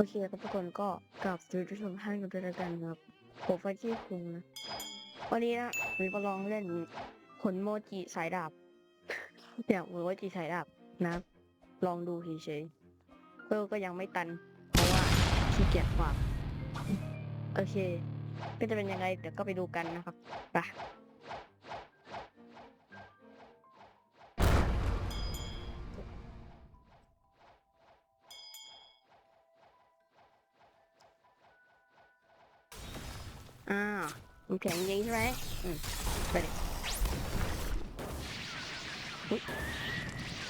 โอเคครับทุกคนก็กลับสู่ทุกท่านกันด้วยแล้วกันครับผมฟังชื่อคุงนะวันนี้นะผมจะลองเล่นผลโมจิสายดาบเนี่ยผลโมจิสายดาบนะ ลองดูเฉยๆเพิ่ก็ยังไม่ตัน เพราะว่าขี้เกียจกว่าโอเค ก็จะเป็นยังไงเดี๋ยวก็ไปดูกันนะครับไป อ่ามันแข็งจริงใช่ไหมอืมไปเลยอุ๊ย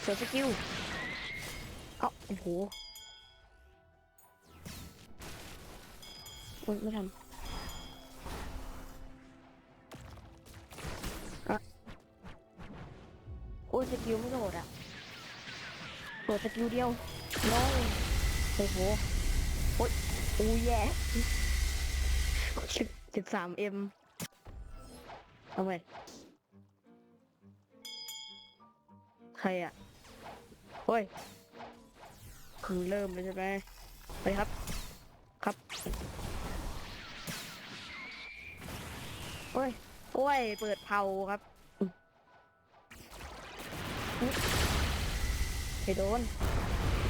เสือสกิลเอ้าโอ้โหอุ๊ยไม่ทันอะโอ้ยสกิลไม่โหลดอะโหลดสกิลเดียว no โอ้โหโอ้ยโอ้ยแย่ สิบสามเอ็มเอาไปใครอะโอ้ยเพิ่งเริ่มเลยใช่ไหมไปครับ ครับโอ้ยโอ้ย เปิดเผาครับไปโดน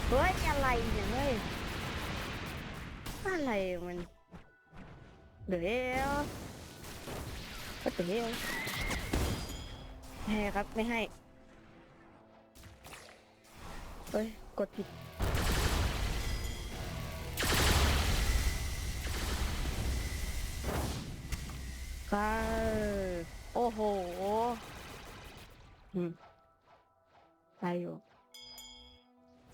เฮ้ย อะไรเนี่ยเฮ้ยอะไรมัน เดี๋ยวก็เดี๋ยวให้ครับไม่ให้เฮ้ย กดผิดก็โอ้โหอืมไปอยู่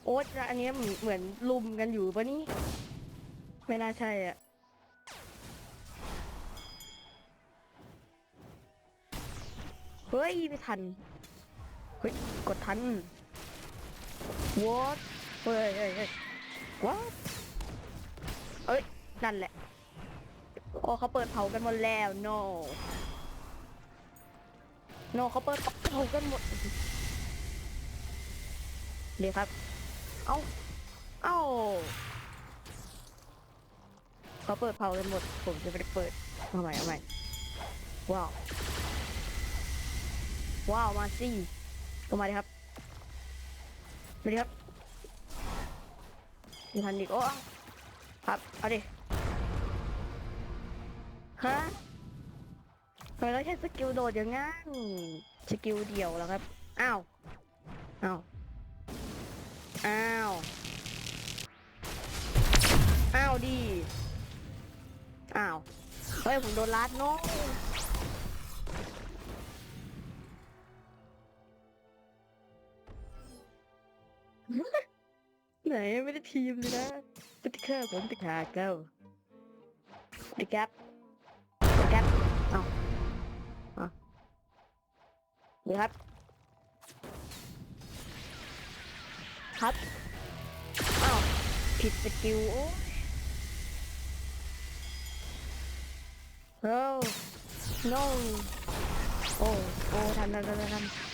โอ๊ตอันนี้เหมือนเหมือนลุมกันอยู่ปะนี่ ไม่น่าใช่อะ เฮ้ย ไม่ทัน เฮ้ย กดทัน what เฮ้ยเฮ้ยเฮ้ย what เอ้ย นั่นแหละ โอ้เขาเปิดเผากันหมดแล้ว no no เขาเปิดเผากันหมดเดี๋ยวครับ เอ้า เอ้าเขาเปิดเผากันหมด ผมจะไม่ได้เปิดเอาใหม่เอาใหม่ว้าว ว้าวมาสิก็มาดิครับมาดิครับมีทันอีกโอ้ครับเอาดิฮะทำไมเราใช้สกิลโดดอย่างงั้นสกิลเดี่ยวแล้วครับอ้าวอ้าวอ้าวอ้าวดีอ้าวเฮ้ยผมโดนลัดโน้ ไหนไม่ได้ทีมเลยนะสติกเกอร์ผมติดขาเก้าติกครับติกครับเอาเอาเดี๋ยวครับ ครับอ้าวผิดสกิลโอ้โอ้ no โอ้ โอ้ทันทันทันทัน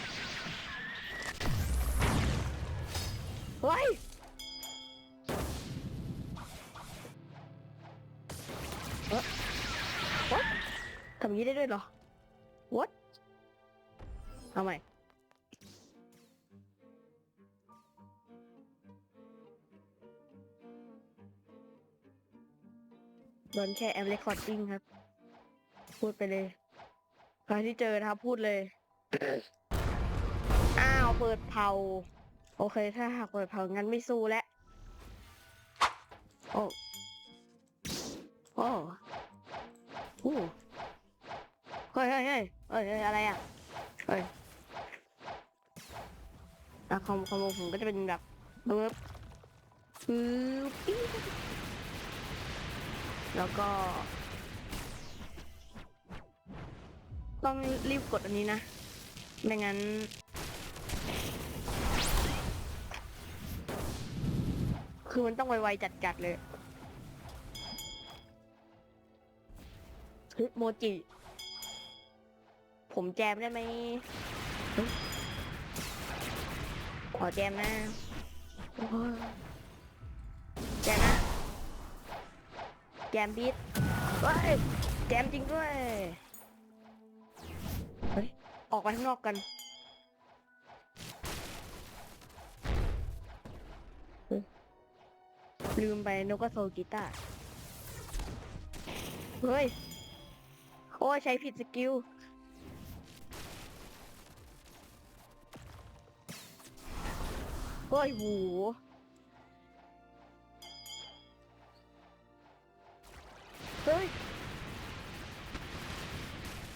อย่างนี้ได้ด้วยเหรอ What เอาใหม่โดนแค่แอมเรคคอร์ดดิ้งครับ พูดไปเลยใครที่เจอนะครับ พูดเลย อ้าว เปิดเผา โอเค ถ้าหากเปิดเผางั้นไม่สู้แล้ว โอ้ โอ้โอ้ เฮ้ยเฮ้ยเฮ้ยเฮ้ยเฮ้ยอะไรอะเฮ้ยอะคอมคอมโบผมก็จะเป็นแบบเบิบปึ๊แล้วก็ ต้องรีบกดอันนี้นะ ไม่งั้นคือมันต้องไวๆจัดๆเลยเฮ้ยโมจิ ผมแจมได้ไหมเฮ้ยขอแจมนะโอ้ยแจมนะ แจมบีทเฮ้ยแจมจริงด้วย เฮ้ย ออกไปข้างนอกกันเฮ้ยลืมไปนกก็โซลกีตาร์เฮ้ย โอ้ยใช้ผิดสกิล เฮ้ยโหเฮ้ย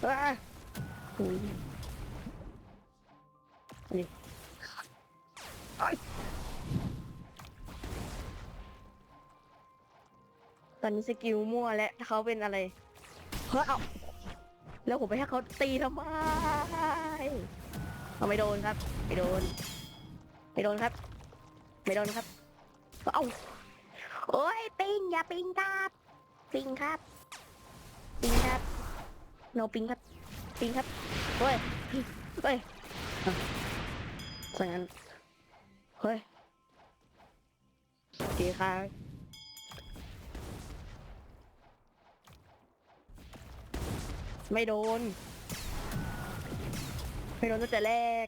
อ่าโอ้ยนี่ไอ้ตอนนี้สกิลมั่วแล้วเขาเป็นอะไร เฮ้ยเอาแล้วผมไปให้เขาตีทำไมเอาไม่โดนครับ ไม่โดน ไม่โดนครับ ไม่โดนครับเอ้าโอ้ยปิงอย่าปิงครับปิงครับปิงครับโนปิงครับปิงครับเฮ้ยเฮ้ยอะสังงั้นเฮ้ยดีครับไม่โดน ไม่โดนตั้งแต่แรก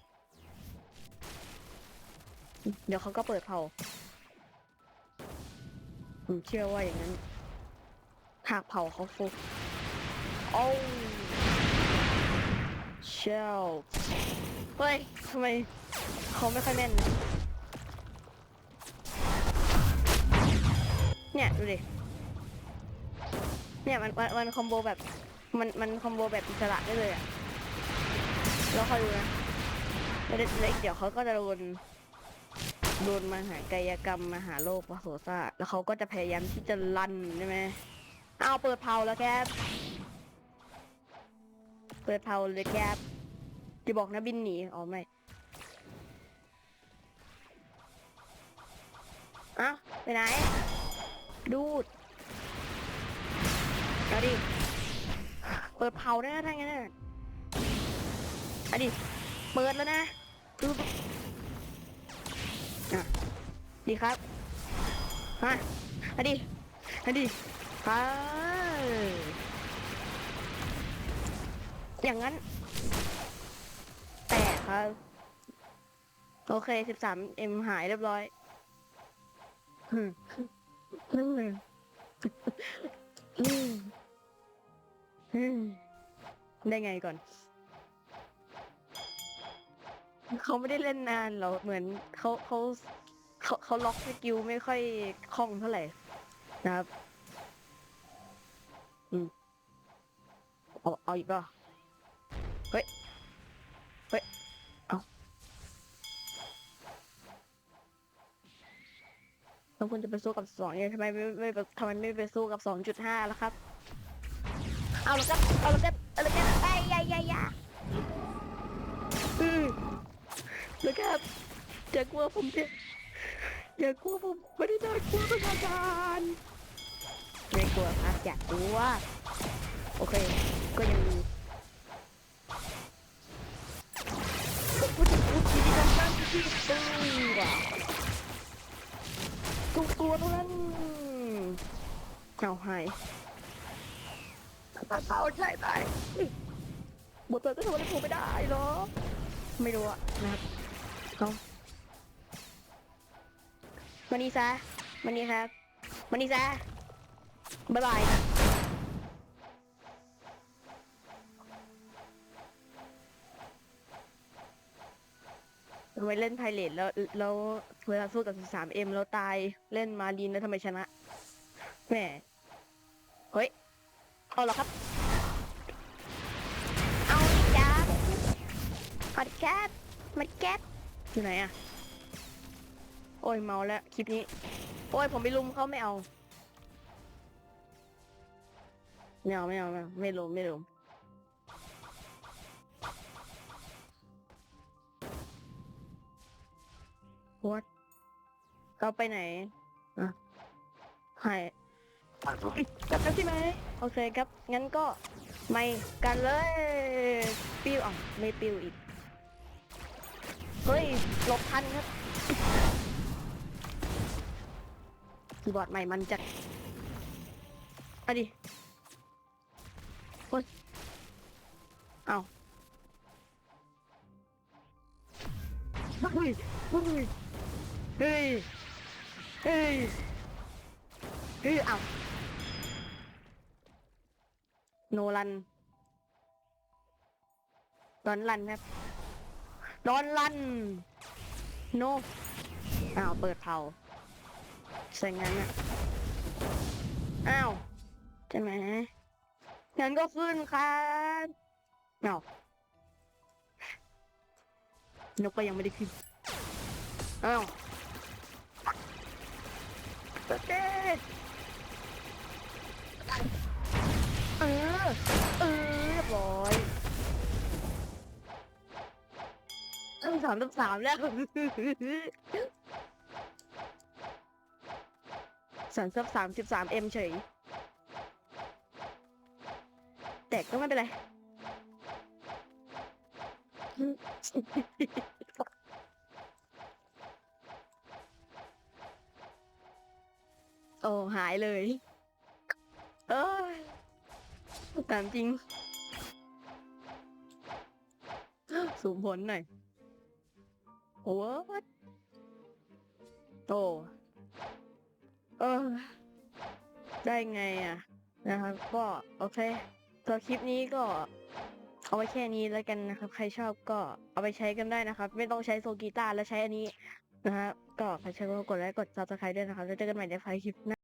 เดี๋ยวเขาก็เปิดเผาผมเชื่อว่าอย่างนั้น หากเผาเขาฟุกโอ้เชลเฮ้ยทำไมเขาไม่ค่อยแม่น เนี่ย ดูดิ เนี่ยมันมันมันคอมโบแบบ มันมันคอมโบแบบอิสระได้เลยอะแล้วคอยดูนะแล้วเดี๋ยวเดี๋ยวเขาก็จะโดน โดนมหากายกรรมมหาโลกวโสซาแล้วเขาก็จะพยายามที่จะลันใช่ไหมเอาเปิดเผาแล้วแกบเปิดเผาเลยแกบจะบอกนะบินหนีอ๋อไม่อ้าไปไหน ดูดเอาดิ เปิดเผาได้นะถ้างั้นน่ะเอาดิ เปิดแล้วนะดูอะ ดีครับฮะอะดีอะดีฮ่าอย่างนั้น แตกครับ โอเค13เอ็มหายเรียบร้อยได้ไงก่อน เขาไม่ได้เล่นนานหรอ เหมือนเขาเขา เขาเขาล็อกสกิลไม่ค่อยคล่องเท่าไหร่นะครับ อืมเอาเอาอีกป่ะเฮ้ย เฮ้ย เอาแล้วคุณจะไปสู้กับสองเนี่ยทำไมไม่ไม่ทำไมไม่ไปสู้กับสองจุดห้าล่ะครับ เอาละครับ เอาละครับ เอาละครับไอ้ยายยายาอืมแล้วครับอย่ากลัวผมเถอะ อย่ากลัวผมไม่ได้น่ากลัวเป็นอาจารย์ไม่กลัวครับอยากกลัวโอเค ก็ยังมีพูดถึงพูดทีนี้กันบ้างที่ตัวทุกตัวเท่านั้นเอาใหายตาเท้าใช่ไหมบทเตอร์ก็ทำอะไรผมไม่ได้หรอ ไม่รู้อะนะครับเอา มานี่ซะมานี่ครับมานี่ซะบ๊ายบายทำไมเล่นไพเรตแล้วแล้วเวลาสู้กับ 13M แล้วตายเล่นมารีนแล้วทำไมชนะแหมเฮ้ย เอาหรอครับ เอาดิจ้ามาดิแก๊บมาดิแก๊บอยู่ไหนอะ โอ้ยเมาแล้วคลิปนี้ โอ้ยผมไปลุมเขาไม่เอาไม่เอาไม่เอาไม่เอาไม่ลุมไม่ลุม what เราไปไหนอะหายกลับกันใช่ไหมโอเคครับ งั้นก็ไม่กันเลยปิ้วอะไม่ปิ้วอีก เฮ้ยหลบทันครับคี ย์บอร์ดใหม่มันจะอดิโอ้ยเอาเฮ้ยเฮ้ยเฮ้ยเฮ้ยเฮ้ยเอาโนรันดอนรันครับดอนรันโนอ้าวเปิดเผา ใส่งั้นอะ อ้าว ใช่ไหมงั้นก็ขึ้นครับอ้าวนกก็ยังไม่ได้ขึ้น อ้าวโอเคเออ เออเรียบร้อยตั้งสามตั้งสามแล้ว สามสิบสามสิบสามเอ็มเฉย แต่ก็ไม่เป็นไร โอ้หายเลย เอ้ยตามจริง สูมผลหน่อย โอ้โต เออ ได้ไงอะ นะครับ ก็โอเคตัวคลิปนี้ก็เอาไว้แค่นี้แล้วกันนะครับ ใครชอบก็เอาไปใช้กันได้นะครับ ไม่ต้องใช้โซกีตาร์แล้วใช้อันนี้นะครับก็ใครชอบก็กดไลค์กดซับสไครต์ด้วยนะครับแล้วเจอกันใหม่ในไฟล์คลิปหน้า